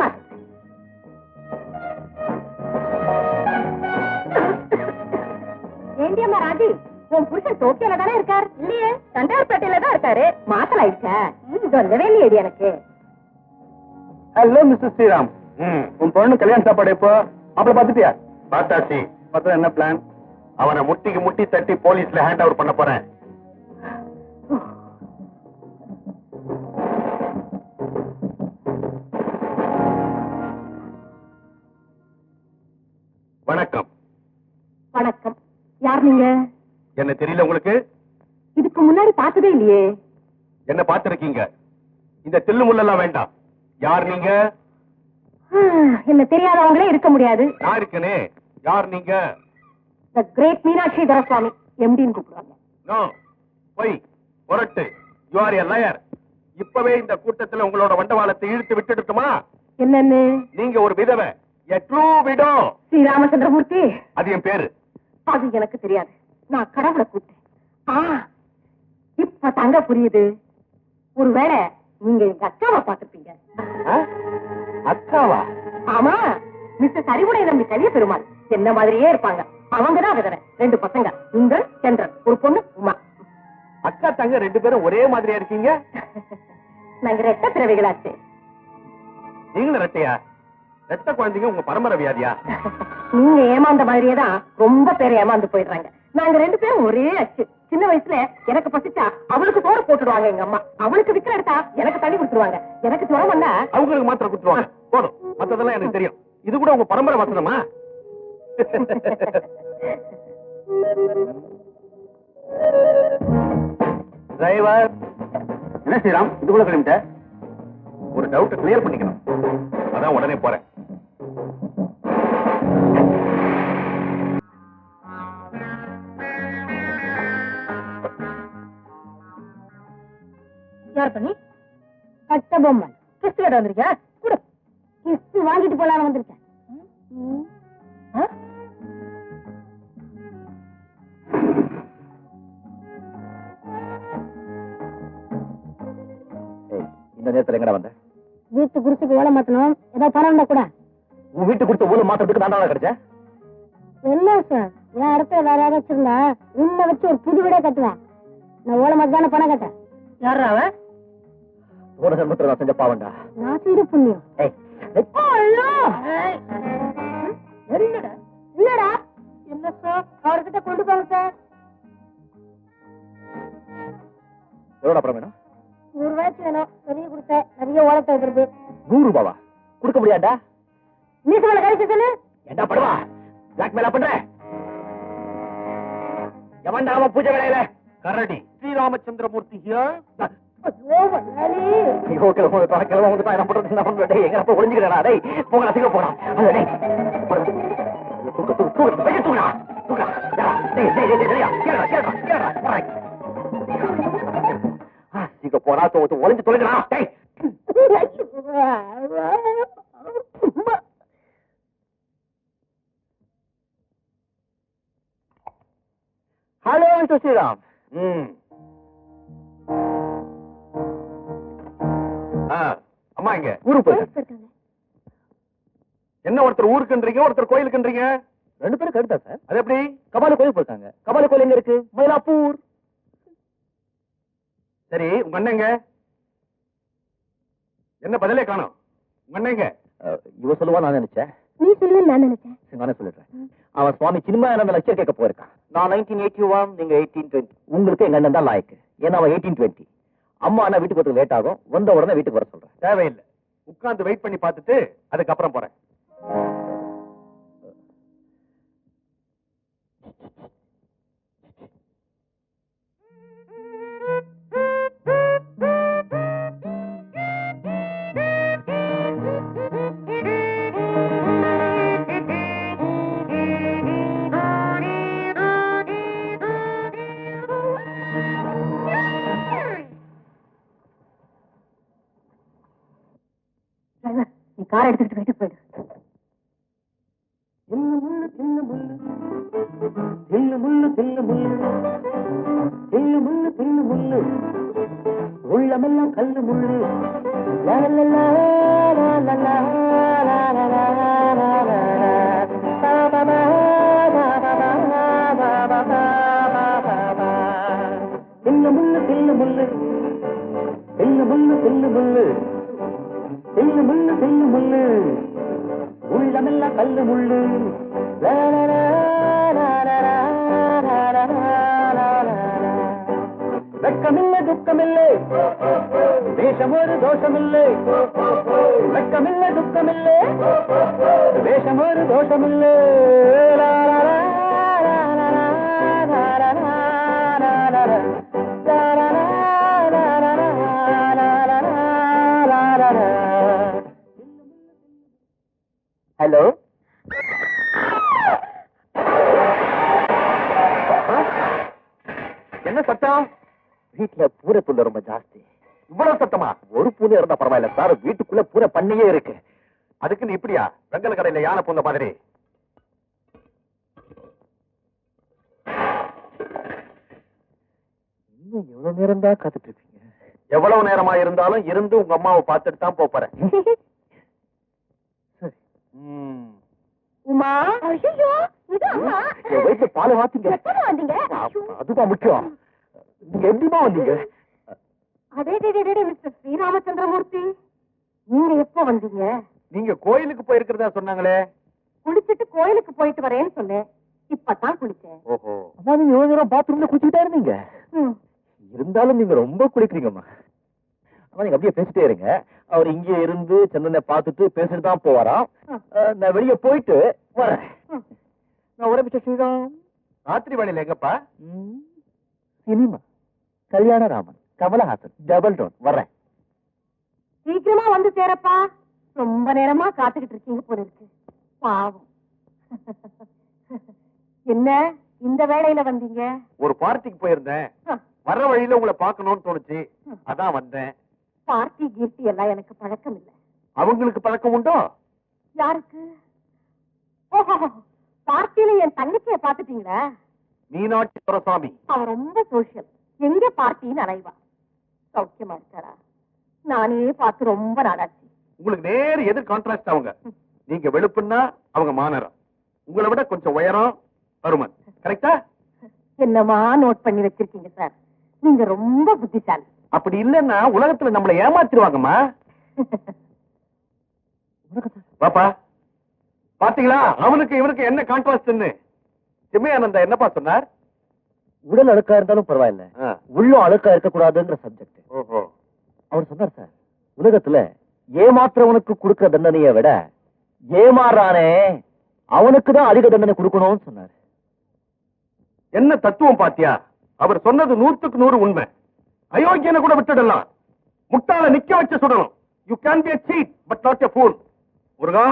மாசம் ஏண்டியம்மா ராஜி உன் புருஷன் டோக்கியோல தானே இருக்கார்? இல்லையே தண்டார்பேட்டையில தான் இருக்காரு. மாத்தல் ஆயிடுச்சா. சொல்லவே இல்லையடி எனக்கு. Hello mister Sriram. உன் பொண்ணு கல்யாண சாப்பாடு எப்போ? மாப்பிள்ள பார்த்துட்டியா? பார்த்தாச்சு. பார்த்தா என்ன பிளான் அவனை முட்டிக்கு முட்டி தட்டி போலீஸ்ல ஹேண்ட் ஓவர் பண்ண போறேன். வணக்கம். வணக்கம். யார் நீங்க? என்ன தெரியல உங்களுக்கு? இதுக்கு முன்னாடி பார்த்ததே இல்லையே. என்ன பார்த்திருக்கீங்க? இந்த தில்லு முள்ளெல்லாம் வேண்டாம். யார் நீங்க? என்ன தெரியாதவங்களே இருக்க முடியாது. நான் இருக்கனே. யார் நீங்க? த கிரேட் மீனாட்சி தரசுவாமி எம்டின்னு கூப்பிடுவாங்க. நோ பொய் புரட்டு. யூ ஆர் எ லயர் இப்பவே இந்த கூட்டத்துல உங்களோட வண்டவாளத்தை இழுத்து விட்டுடுட்டுமா? என்னன்னு? நீங்க ஒரு விதவை. A true widow Sri Ramachandramurthy. அது என் பேரு. அது எனக்கு தெரியாது. நான் கடவுளை கூப்பிட்டேன். இப்ப தங்க புரியுது. ஒருவேளை நீங்க எங்க அக்காவை பார்த்திருப்பீங்க. அக்காவா? ஆமா மிஸ்டர் சரிவுடைய நம்பி கலிய பெருமாள் என்ன மாதிரியே இருப்பாங்க. அவங்கதான் விதவை ரெண்டு பசங்க உங்கள் சென்றன் ஒரு பொண்ணு உமா. அக்கா தங்க ரெண்டு பேரும் ஒரே மாதிரியா இருக்கீங்க? நாங்க ரெட்ட பிறவைகளாச்சு. நீங்களும் ரெட்டையா? ரெட்ட குழந்தைங்க உங்க பரம்பரை வியாதியா? நீங்க ஏமாந்த மாதிரியே தான் ரொம்ப பேர் ஏமாந்து போயிடுறாங்க. நாங்க ரெண்டு பேரும் ஒரே அச்சு. சின்ன வயசுல எனக்கு பசிச்சா அவளுக்கு சோறு போட்டுடுவாங்க எங்க அம்மா. அவளுக்கு விக்கிற எடுத்தா எனக்கு தண்ணி கொடுத்துருவாங்க. எனக்கு ஜுரம் வந்தா அவங்களுக்கு மாத்திரம் குத்துவாங்க போதும். மத்ததெல்லாம் எனக்கு தெரியும். இது கூட உங்க பரம்பரை வசனமா? டிரைவர் என்ன ஸ்ரீராம்? இது கூட கிளம்பிட்ட ஒரு டவுட் கிளியர் பண்ணிக்கணும். அதான் உடனே போறேன். யார் பண்ணி? கட்ட பொம்மன் கிறிஸ்து கேட்ட வந்திருக்கியா? கொடு. கிறிஸ்து வாங்கிட்டு போலான்னு வந்திருக்கேன்? இந்த நேரத்துல எங்கடா வந்த? வீட்டு குருசுக்கு ஓலை மாத்தணும். ஏதாவது பணம் இருந்தா கூட. உன் வீட்டு கொடுத்த ஊழல் மாத்திரத்துக்கு நான் கிடைச்சேன் என்ன சார்? என் இடத்துல வேற யாராவது வச்சிருந்தா உன்னை வச்சு ஒரு புது வீடே கட்டுவேன். நான் ஓலை தானே பணம் கட்டேன் யாரா அவன் போன ஜென்மத்துல நான் செஞ்ச பாவண்டா நான் செய்த புண்ணியம். ஏய், ஏய், இல்லடா இல்லடா. என்ன சார்? அவர்கிட்ட கொண்டு போங்க சார். எவ்வளவு அப்புறம் வேணும்? நூறு ரூபாய்க்கு வேணும். பெரிய கொடுத்தேன் நிறைய ஓலத்தை வருது நூறு ரூபாவா? கொடுக்க முடியாதா? நீ சொல்ல கழிச்சு சொல்லு. என்ன பண்ணுவா பிளாக் மேலா பண்ற? எவன்டா அவன் பூஜை வேலையில? கரடி. ஸ்ரீராமச்சந்திரமூர்த்தி here. ஐயோ வல்லாளி ஐயோ கிளம்ப வந்து கிளம்ப வந்து என்ன பண்றது என்ன பண்றது டேய் எங்க அப்ப ஒளிஞ்சுக்கிறா டேய் போங்க அசிங்க போடா அது டேய் போடா. தூக்கு தூக்கு தூக்கு வெளிய தூக்குடா தூக்குடா யா, டேய் டேய் டேய் டேய் கேளடா கேளடா கேளடா போடா ஆ சீக்க போடா தோ தோ ஒளிஞ்சு தொலைங்கடா டேய் ஹலோ மிஸ்டர் ஸ்ரீராம் ம். ஆ, அம்மா இங்க. ஊருக்கு போயிட்டேன் என்ன ஒருத்தர் ஊருக்குன்றீங்க ஒருத்தர் கோயிலுக்குன்றீங்க ரெண்டு பேரும் கருத்தா சார்? அது எப்படி? கபால கோயில் போயிருக்காங்க. கபால கோயில் எங்க இருக்கு? மயிலாப்பூர். சரி உங்க அண்ணங்க என்ன பதிலே காணோம். உங்க அண்ணங்க இவ சொல்லுவா நான் நினைச்சேன். நீ சொல்லு நான் நினைச்சேன். நானே சொல்லிடுறேன். அவன் சுவாமி சின்மயானந்த லட்சம் கேட்க போயிருக்கான். நான் நைன்டீன் எயிட்டி ஒன் நீங்க எயிட்டீன் டுவெண்ட்டி உங்களுக்கு எங்க அண்ணன் தான் லாய்க்கு. ஏன்னா அவன் எயிட்டீன் டுவெண்ட்டி அம்மா அண்ணா வீட்டுக்கு வரதுக்கு லேட் ஆகும். வந்த உடனே வீட்டுக்கு வர சொல்றேன். தேவையில்லை. உட்கார்ந்து வெயிட் பண்ணி பார்த்துட்டு அதுக்கப்புறம் போறேன். கார் எடுத்துட்டு வீட்டுக்கு போயிடு தில்லு முள்ளு தில்லு முள்ளு தில்லு முள்ளு தில்லு முள்ளு தில்லு முள்ளு தில்லு முள்ளு உள்ளமெல்லாம் கல்லு முள்ளு தில்லு முள்ளு தில்லு முள்ளு தில்லு முள்ளு தில்லு முள்ளு முள்ளு உள்ளமெல்லாம் கல்லு முள்ளு லா லா லா லா லா லா லா லா லா லா லா. வெட்கமில்லை துக்கமில்லை வேஷம் ஒரு தோஷமில்லை வெட்கமில்லை துக்கமில்லை வேஷம் ஒரு தோஷமில்லை லா லா லா லா லா லா லா லா hello? என்ன சத்தம்? வீட்டுல பூரை புல்லு ரொம்ப ஜாஸ்தி. இவ்வளவு சத்தமா? ஒரு பூனை இருந்தா பரவாயில்ல சார். வீட்டுக்குள்ள பூரை பண்ணியே இருக்கு. அதுக்கு நீ இப்படியா? வெங்கல கடையில யானை பூந்த மாதிரி. இன்னும் எவ்வளவு நேரம் தான் காத்துட்டு இருக்கீங்க? எவ்வளவு நேரமா இருந்தாலும் இருந்து உங்க அம்மாவை பார்த்துட்டு தான் போறேன். உமா? ஐயோ இது அம்மா. என் வயிற்றுல பாலை வாத்தீங்க எப்பமா வந்தீங்க? அதுதான் முக்கியம். நீங்க எப்படிமா வந்தீங்க? அதே டே, டே, மிஸ்டர் ஸ்ரீராமச்சந்திரமூர்த்தி. நீங்க எப்போ வந்தீங்க? நீங்க கோயிலுக்கு போயிருக்கிறதா சொன்னாங்களே. குளிச்சிட்டு கோயிலுக்கு போயிட்டு வரேன்னு சொன்னேன். இப்பதான் குளிச்சேன் ஓஹோ. அம்மா நீங்க எவ்வளவு நேரம் பாத்ரூம்ல குளிச்சுட்டே இருந்தீங்க. ம். இருந்தாலும் நீங்க ரொம்ப குளிக்கிறீங்கம்மா. நீங்க அப்படியே பேசிட்டே இருங்க. அவர் இங்கே இருந்து சந்தனை பார்த்துட்டு பேசிட்டு தான் போவாராம். நான் வெளியே போயிட்டு வரேன். நான் மிஸ்டர் ஸ்ரீராம் ராத்திரி வேலையில எங்கப்பா. சினிமா. கல்யாண ராமன் கமலஹாசன் டபுள் டோன். வர்றேன் சீக்கிரமா வந்து சேரப்பா. ரொம்ப நேரமா காத்துக்கிட்டு இருக்கீங்க போல இருக்கு. பாவம். என்ன? இந்த வேளையில வந்தீங்க? ஒரு பார்ட்டிக்கு போயிருந்தேன். வர்ற வழியில உங்களை பார்க்கணும்னு தோணுச்சு. அதான் வந்தேன். பார்ட்டி கீர்த்தி எல்லாம் எனக்கு பழக்கம் இல்ல அவங்களுக்கு பழக்கம் உண்டோ? யாருக்கு? ஓஹோ பார்ட்டியில என் தங்கச்சிய பாத்துட்டீங்களா மீனாட்சி துரசாமி. அவ ரொம்ப சோஷியல் எங்க பார்ட்டின்னு அலைவா. சௌக்கியமா இருக்காரா? நானே பார்த்து ரொம்ப நாளாச்சு. உங்களுக்கு நேர் எதிர் கான்ட்ராஸ்ட் அவங்க. நீங்க வெளுப்புன்னா அவங்க மாநரம் உங்களை விட கொஞ்சம் உயரம் பருமன் கரெக்டா என்னமா நோட் பண்ணி வச்சிருக்கீங்க சார் நீங்க ரொம்ப புத்திசாலி. அப்படி இல்லன்னா உலகத்துல நம்மளை ஏமாத்திருவாங்கம்மா பாப்பா பாத்தீங்களா? அவனுக்கு இவனுக்கு என்ன கான்ட்ராஸ்ட்னு சிம்மயானந்தா என்னப்பா சொன்னார்? உடல் அழுக்கா இருந்தாலும் பரவாயில்ல. உள்ளம் அழுக்கா இருக்கக்கூடாதுங்கிற சப்ஜெக்ட் அவர் சொன்னார் சார் உலகத்துல ஏமாத்துறவனுக்கு கொடுக்கிற தண்டனையை விட ஏமாறானே அவனுக்கு தான் அதிக தண்டனை கொடுக்கணும்னு சொன்னார். என்ன தத்துவம் பாத்தியா? அவர் சொன்னது நூத்துக்கு நூறு உண்மை. அயோக்கியனை கூட விட்டுடலாம். முட்டாள நிக்க வச்சு சுடணும். You can be cheat but not a fool Muruga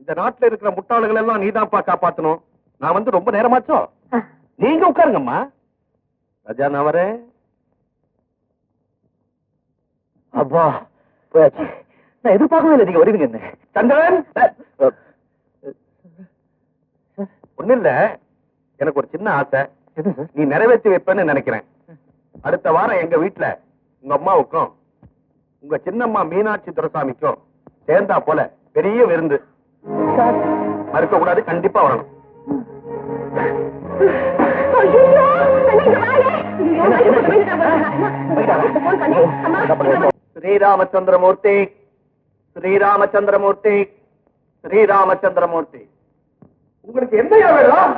இந்த நாட்டுல இருக்கிற முட்டாளுகள் எல்லாம் நீதான்ப்பா காப்பாத்தணும். நான் வந்து ரொம்ப நேரமாச்சோ? நீங்க உட்காருங்கம்மா. ராஜா நான் வரேன். அப்பா போயாச்சு. நான் எதிர்பார்க்கவே இல்லை நீங்க வருவீங்க சந்திரன் ஒண்ணு இல்ல. எனக்கு ஒரு சின்ன ஆசை. நீ நிறைவேற்றி வைப்பேன்னு நினைக்கிறேன். அடுத்த வாரம் எங்க வீட்டுல உங்க அம்மாவுக்கும் உங்க சின்னம்மா மீனாட்சி துரசாமிக்கும் சேர்ந்தா போல பெரிய விருந்து. மறுக்க கூடாது கண்டிப்பா வரணும். ஸ்ரீராமச்சந்திரமூர்த்தி ஸ்ரீராமச்சந்திரமூர்த்தி ஸ்ரீராமச்சந்திரமூர்த்தி. உங்களுக்கு எந்த வேணும்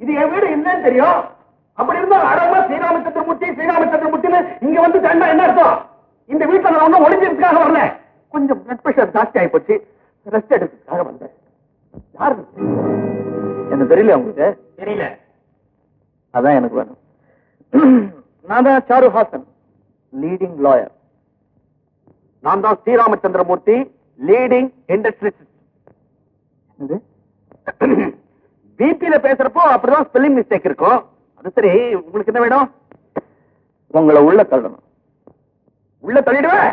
இது என் வீடு இல்லைன்னு தெரியும். அப்படி இருந்தா அடமா ஸ்ரீராமச்சந்திரமூர்த்தி ஸ்ரீராமச்சந்திரமூர்த்தின்னு இங்க வந்து தண்டா என்ன அர்த்தம்? இந்த வீட்டுல நான் ஒண்ணும் ஒளிஞ்சிருக்காக வரல. கொஞ்சம் பிளட் பிரஷர் ஜாஸ்தி ஆகி போச்சு. ரெஸ்ட் எடுக்கிறதுக்காக வந்தேன். யாரு என்ன தெரியல உங்களுக்கு தெரியல. அதான் எனக்கு வேணும். நான் தான் சாரு ஹாசன் லீடிங் லாயர் நான் தான் ஸ்ரீராமச்சந்திரமூர்த்தி லீடிங் இண்டஸ்ட்ரியலிஸ்ட் பிபில பேசுறப்போ அப்படிதான் ஸ்பெல்லிங் மிஸ்டேக் இருக்கும். அது சரி உங்களுக்கு என்ன வேணும்? உங்களை உள்ள தள்ளணும். உள்ள தள்ளிடுவேன்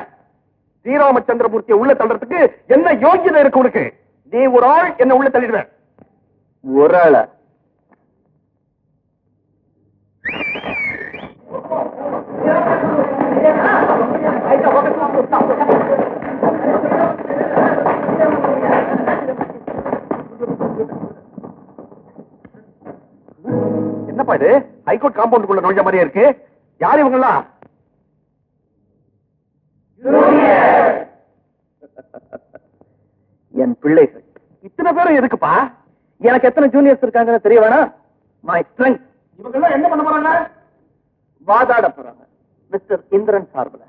ஸ்ரீராமச்சந்திரமூர்த்தியை உள்ள தள்ளுறதுக்கு என்ன யோகியதை இருக்கு உனக்கு? நீ ஒரு ஆள் என்ன உள்ள தள்ளிடுவேன் ஒரு ஆள? என்னப்பா இது? ஹைகோர்ட் காம்பவுண்டுக்குள்ள நுழைஞ்ச மாதிரியே இருக்கு. யார் இவங்கெல்லாம்? என் பிள்ளைகள் இத்தனை பேரும் எதுக்குப்பா? எனக்கு எத்தனை ஜூனியர்ஸ் இருக்காங்கன்னு தெரிய வேணாம்? மை ஸ்ட்ரெங்க் இவங்கெல்லாம் என்ன பண்ண போறாங்க? வாதாட போறாங்க. மிஸ்டர் இந்திரன் சார்பில்.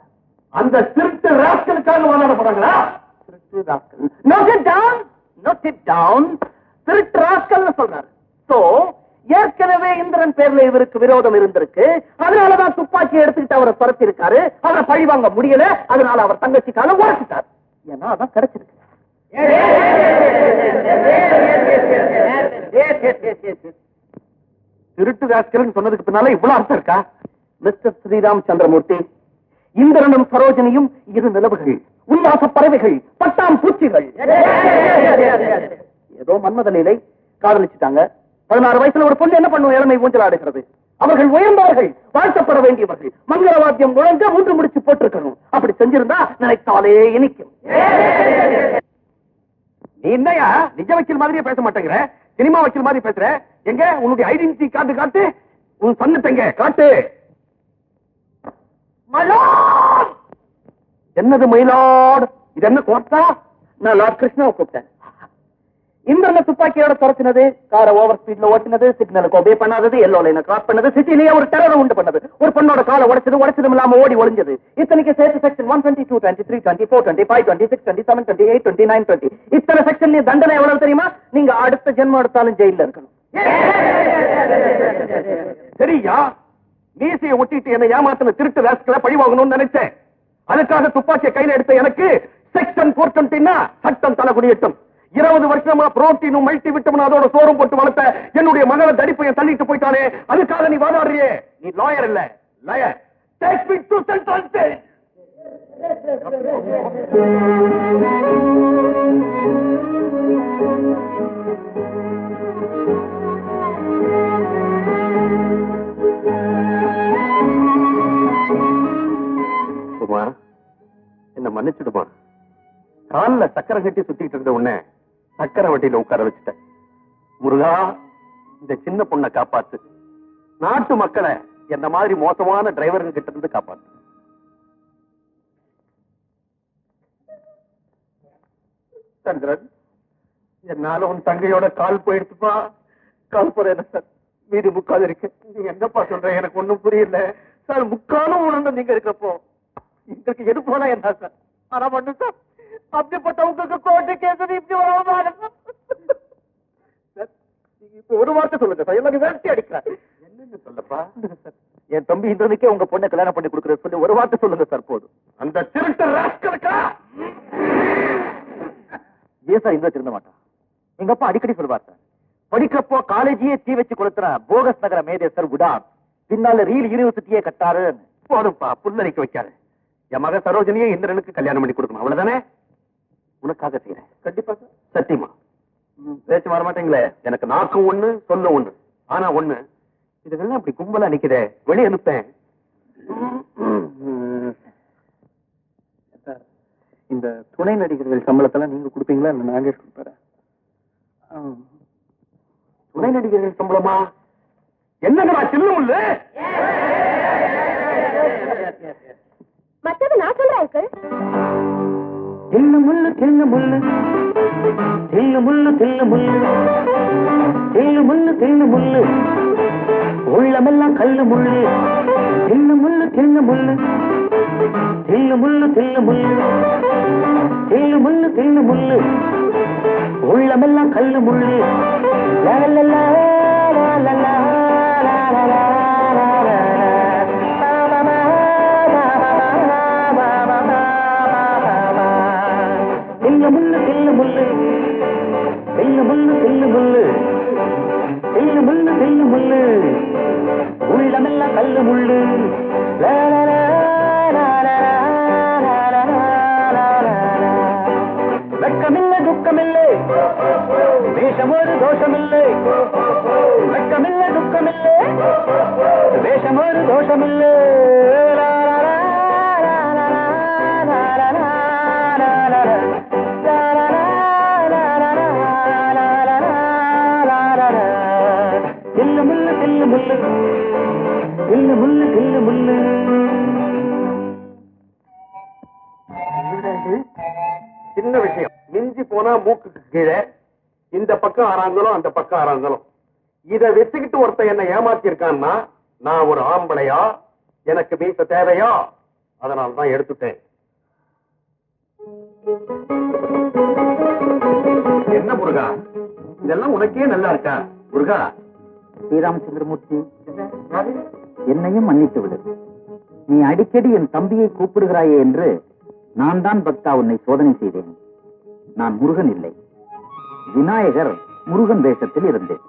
அந்த திருட்டு ராஸ்கலுக்காக வாதாட போறாங்களா? திருட்டு rascal. Note it down note it down திருட்டு ராஸ்கல்னு சொல்றாரு. சோ ஏற்கனவே இந்திரன் பேர்ல இவருக்கு விரோதம் இருந்திருக்கு. அதனாலதான் துப்பாக்கி எடுத்துக்கிட்டு அவரை துரத்தி இருக்காரு அவரை பழி வாங்க முடியல. அதனால அவர் தங்கச்சிக்கால உரைச்சிட்டார் ஏன்னா அதான் கிடைச்சிருக்கு. திருட்டு ராஸ்கல்னு சொன்னதுக்கு பின்னால இவ்வளவு அர்த்தம் இருக்கா? மிஸ்டர் ஸ்ரீராம் சந்திரமூர்த்தி இந்திரனும் சரோஜனியும் இரு நிலவுகள் உல்லாச பறவைகள் பட்டாம் பூச்சிகள் ஏதோ மன்மத லீலை காதலிச்சுட்டாங்க. பதினாறு வயசுல ஒரு பொண்ணு என்ன பண்ணும்? இளமை ஊஞ்சல் ஆடுகிறது. அவர்கள் உயர்ந்தவர்கள் வாழ்த்தப்பட வேண்டியவர்கள். மங்களவாத்தியம் முழங்க மூன்று முடிச்சு போட்டிருக்கணும். அப்படி செஞ்சிருந்தா நினைத்தாலே இனிக்கும். நீ என்னையா? நிஜ வக்கீல் மாதிரியே பேச மாட்டேங்கிற? சினிமா வக்கீல் மாதிரி பேசுற? எங்க? உன்னுடைய ஐடென்டிட்டி காட்டு காட்டு. உன் சன்னத்தங்க காட்டு. என்னது மயிலாடு? இது என்ன கோட்டா நான் லார்ட் கிருஷ்ணாவை கூப்பிட்டேன். இந்திரனை துப்பாக்கியோட துரத்தினது காரை ஓவர் ஸ்பீட்ல ஓட்டினது சிக்னலுக்கு ஒபே பண்ணாதது எல்லோ லைனை கிராஸ் பண்ணது சிட்டிலேயே ஒரு டெரர் உண்டு பண்ணது. ஒரு பொண்ணோட காலை உடைச்சது உடைச்சதும் இல்லாம ஓடி ஒளிஞ்சது. இத்தனைக்கு சேர்த்து section one twenty two twenty three twenty four twenty five twenty six twenty seven twenty eight twenty nine twenty இத்தனை செக்ஷன் தண்டனை எவ்வளவு தெரியுமா? நீங்க அடுத்த ஜென்மம் எடுத்தாலும் ஜெயில இருக்கணும். சரியா மீசையை ஒட்டிட்டு என்னை ஏமாத்தின திருட்டு வேஸ்ட்ல பழி வாங்கணும்னு நினைச்சேன். அதுக்காக துப்பாக்கியை கையில எடுத்த எனக்கு செக்ஷன் போர் சட்டம் தலை குடியட்டும் இருபது வருஷமா புரோட்டீனும் மல்டி விட்டமும் அதோட சோறும் போட்டு வளர்த்த என்னுடைய மகளை தடிப்பைய தள்ளிட்டு போயிட்டானே. அதுக்காக நீ வாதாடுறியே? நீ லாயர் இல்ல. Liar take me to central jail Uma என்ன மன்னிச்சிடுமா? சக்கரை கட்டி சுத்திட்டு இருந்த உடனே சக்கர வட்டியில உட்கார வச்சுட்டேன். முருகா இந்த சின்ன பொண்ணை காப்பாத்து. நாட்டு மக்களை என்ன மாதிரி மோசமான டிரைவருங்க கிட்ட இருந்து காப்பாத்து. சந்திரன் என்னால உன் தங்கையோட கால் போயிடுச்சுப்பா. கால் போறேன் சார்? மீதி முக்கால் இருக்கு. நீங்க என்னப்பா சொல்ற? எனக்கு ஒண்ணும் புரியல. சார் முக்காலும் உணர்ந்து நீங்க இருக்கப்போ எங்களுக்கு எது என்ன சார்? ஆனா மட்டும் சார் அப்படிப்பட்ட உங்களுக்கு கோர்ட்டு கேஸ் இப்படி வராம ஒரு வார்த்தை சொல்லுங்க சார். எல்லாரும் வேட்டி அடிக்கிறார். என்னன்னு சொல்லப்பா? என் தம்பி இந்திரனுக்கே உங்க பொண்ணை கல்யாணம் பண்ணி கொடுக்குறது சொல்லி ஒரு வார்த்தை சொல்லுங்க சார் போதும். அந்த திருட்டு ராஸ்கலுக்கா ஏன் சார் இந்திர திருந்த மாட்டான் எங்க அப்பா அடிக்கடி சொல்லுவார் சார். படிக்கிறப்போ காலேஜையே தீ வச்சு கொளுத்துற போகஸ் நகர மேதே சார் விடார். பின்னால ரீல் யூனிவர்சிட்டியே கட்டாரு போதும்பா புல்லரிக்க வைக்காத. என் மக சரோஜனியே இந்திரனுக்கு கல்யாணம் பண்ணி கொடுக்கணும். அவ்வளவுதானே? உனக்காக செய்யறேன் கண்டிப்பா சார். சத்தியமா? ம், பேச்சு வர மாட்டேங்களே? எனக்கு நாக்கும் ஒண்ணு சொல்ல ஒண்ணு. ஆனா ஒண்ணு இதுகெல்லாம் இப்படி கும்பலா நிக்குதே? வெளியே அனுப்பேன் இந்த துணை நடிகர்கள் சம்பளத்தெல்லாம் நீங்க கொடுப்பீங்களா? இல்ல நானே கொடுப்பறேன் துணை நடிகர்கள் சம்பளமா? என்னங்கடா சில்லு முள்ளு? மத்தது நான் சொல்றேன் தில்லு முள்ளு தில்லு முள்ளு. தில்லு முள்ளு தில்லு முள்ளு. தில்லு முள்ளு தில்லு முள்ளு. உள்ளமெல்லாம் கல்லு முள்ளு. தில்லு முள்ளு தில்லு முள்ளு. தில்லு முள்ளு தில்லு முள்ளு. தில்லு முள்ளு தில்லு முள்ளு. உள்ளமெல்லாம் கல்லு முள்ளு. லா சின்ன விஷயம். மிஞ்சி போனா மூக்கு கீழே இந்த பக்கம் ஆறாங்கலும் அந்த பக்கம் ஆறாங்கலும். இதை வச்சுக்கிட்டு ஒருத்தன் என்ன ஏமாத்தி இருக்கான்னா நான் ஒரு ஆம்பளையா? எனக்கு மீச தேவையா? அதனால தான் எடுத்துட்டேன். என்ன முருகா? இதெல்லாம் உனக்கே நல்லா இருக்கா? முருகா? ஸ்ரீராமச்சந்திரமூர்த்தி என்னையும் மன்னித்து விடு. நீ அடிக்கடி என் தம்பியை கூப்பிடுகிறாயே என்று நான் தான் பக்தா உன்னை சோதனை செய்தேன். நான் முருகன் இல்லை. விநாயகர் முருகன் வேஷத்தில் இருந்தேன்.